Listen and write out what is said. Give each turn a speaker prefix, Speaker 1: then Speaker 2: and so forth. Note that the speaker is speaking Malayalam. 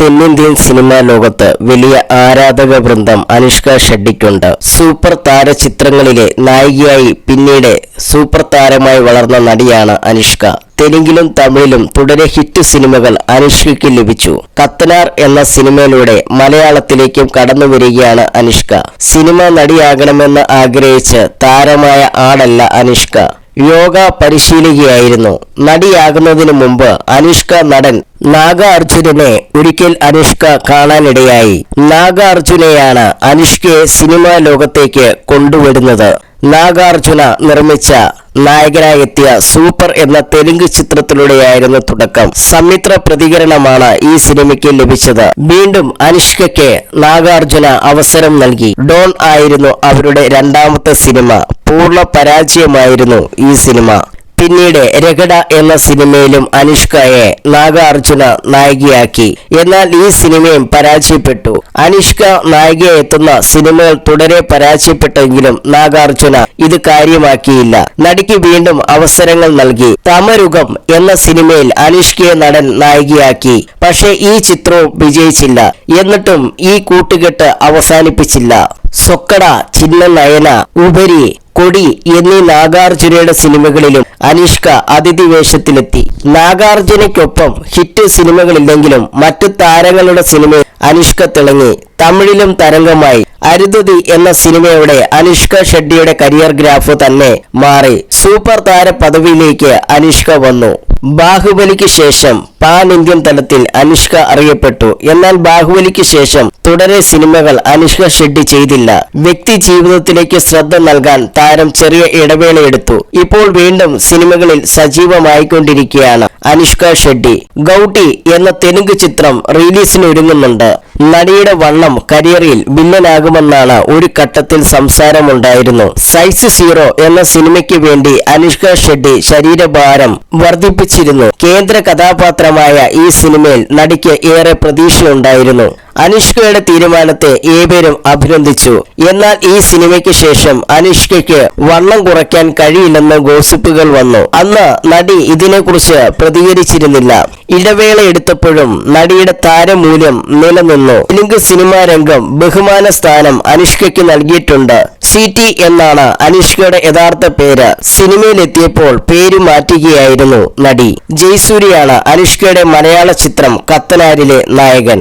Speaker 1: തെന്നിന്ത്യൻ സിനിമാ ലോകത്ത് വലിയ ആരാധക വൃന്ദം അനുഷ്ക ഷെഡ്ഡിക്കുണ്ട്. സൂപ്പർ താര ചിത്രങ്ങളിലെ നായികയായി പിന്നീട് സൂപ്പർ താരമായി വളർന്ന നടിയാണ് അനുഷ്ക. തെലുങ്കിലും തമിഴിലും തുടരെ ഹിറ്റ് സിനിമകൾ അനുഷ്കയ്ക്ക് ലഭിച്ചു. കത്തനാർ എന്ന സിനിമയിലൂടെ മലയാളത്തിലേക്കും കടന്നു വരികയാണ് അനുഷ്ക. സിനിമ നടിയാകണമെന്ന് ആഗ്രഹിച്ച് താരമായ ആടല്ല അനുഷ്ക. യോഗ പരിശീലികയായിരുന്നു. നടിയാകുന്നതിനു മുമ്പ് അനുഷ്ക നടൻ നാഗാർജുനനെ ഒരിക്കൽ അനുഷ്ക കാണാനിടയായി. നാഗാർജുനെയാണ് അനുഷ്കയെ സിനിമാ ലോകത്തേക്ക് കൊണ്ടുവരുന്നത്. നാഗാർജുന നിർമ്മിച്ച നായകനായെത്തിയ സൂപ്പർ എന്ന തെലുങ്ക് ചിത്രത്തിലൂടെയായിരുന്നു തുടക്കം. സമ്മിത്ര പ്രതികരണമാണ് ഈ സിനിമയ്ക്ക് ലഭിച്ചത്. വീണ്ടും അനുഷ്കയ്ക്ക് നാഗാർജുന അവസരം നൽകി. ഡോൺ ആയിരുന്നു അവരുടെ രണ്ടാമത്തെ സിനിമ. പൂർണ പരാജയമായിരുന്നു ഈ സിനിമ. പിന്നീട് രഗഡ എന്ന സിനിമയിലും അനുഷ്കയെ നാഗാർജുന നായികയാക്കി. എന്നാൽ ഈ സിനിമയും പരാജയപ്പെട്ടു. അനുഷ്ക നായികയെത്തുന്ന സിനിമകൾ തുടരെ പരാജയപ്പെട്ടെങ്കിലും നാഗാർജുന ഇത് കാര്യമാക്കിയില്ല. നടിക്ക് വീണ്ടും അവസരങ്ങൾ നൽകി. തമരുഗം എന്ന സിനിമയിൽ അനുഷ്കയെ നടൻ നായികയാക്കി. പക്ഷേ ഈ ചിത്രവും വിജയിച്ചില്ല. എന്നിട്ടും ഈ കൂട്ടുകെട്ട് അവസാനിപ്പിച്ചില്ല. സൊക്കട ചിന്ന നയന ഉപരി കൊടി എന്നീ നാഗാർജുനയുടെ സിനിമകളിലും അനുഷ്ക അതിഥി വേഷത്തിലെത്തി നാഗാർജുനയ്ക്കൊപ്പം ഹിറ്റ് സിനിമകളില്ലെങ്കിലും മറ്റു താരങ്ങളുടെ സിനിമയിൽ അനുഷ്ക തിളങ്ങി. തമിഴിലും തരംഗമായി. അരുന്ധതി എന്ന സിനിമയോടെ അനുഷ്ക ഷെഡ്ഡിയുടെ കരിയർ ഗ്രാഫ് തന്നെ മാറി. സൂപ്പർ താര പദവിയിലേക്ക് അനുഷ്ക വന്നു. ബാഹുബലിക്ക് ശേഷം പാൻ ഇന്ത്യൻ തലത്തിൽ അനുഷ്ക അറിയപ്പെട്ടു. എന്നാൽ ബാഹുബലിക്ക് ശേഷം തുടരെ സിനിമകൾ അനുഷ്ക ഷെഡ്ഡി ചെയ്തില്ല. വ്യക്തി ജീവിതത്തിലേക്ക് ശ്രദ്ധ നൽകാൻ താരം ചെറിയ ഇടവേളയെടുത്തു. ഇപ്പോൾ വീണ്ടും സിനിമകളിൽ സജീവമായിക്കൊണ്ടിരിക്കുകയാണ് അനുഷ്ക ഷെഡ്ഡി. ഗൗട്ടി എന്ന തെലുങ്ക് ചിത്രം റിലീസിന് ഒരുങ്ങുന്നുണ്ട് നടിയുടെ വണ്ണം കരിയറിൽ വില്ലനാകുമെന്നാണ് ഒരു ഘട്ടത്തിൽ സംസാരമുണ്ടായിരുന്നു. സൈസ് സീറോ എന്ന സിനിമയ്ക്ക് വേണ്ടി അനുഷ്ക ഷെഡ്ഡി ശരീരഭാരം വർദ്ധിപ്പിച്ചിരുന്നു. കേന്ദ്ര കഥാപാത്രമായ ഈ സിനിമയിൽ നടിക്ക് ഏറെ പ്രതീക്ഷയുണ്ടായിരുന്നു. അനുഷ്കയുടെ തീരുമാനത്തെ ഏവരും അഭിനന്ദിച്ചു. എന്നാൽ ഈ സിനിമയ്ക്ക് ശേഷം അനുഷ്കയ്ക്ക് വണ്ണം കുറയ്ക്കാൻ കഴിയില്ലെന്ന് ഗോസിപ്പുകൾ വന്നു. അന്ന് നടി ഇതിനെക്കുറിച്ച് പ്രതികരിച്ചിരുന്നില്ല. ഇടവേള എടുത്തപ്പോഴും നടിയുടെ താരമൂല്യം നിലനിന്നു. തെലുങ്ക് സിനിമാ രംഗം ബഹുമാന സ്ഥാനം അനുഷ്കയ്ക്ക് നൽകിയിട്ടുണ്ട്. സി ടി എന്നാണ് അനുഷ്കയുടെ യഥാർത്ഥ പേര്. സിനിമയിലെത്തിയപ്പോൾ പേര് മാറ്റുകയായിരുന്നു നടി. ജയ്സൂരിയാണ് അനുഷ്കയുടെ മലയാള ചിത്രം കത്തനാരിലെ നായകൻ.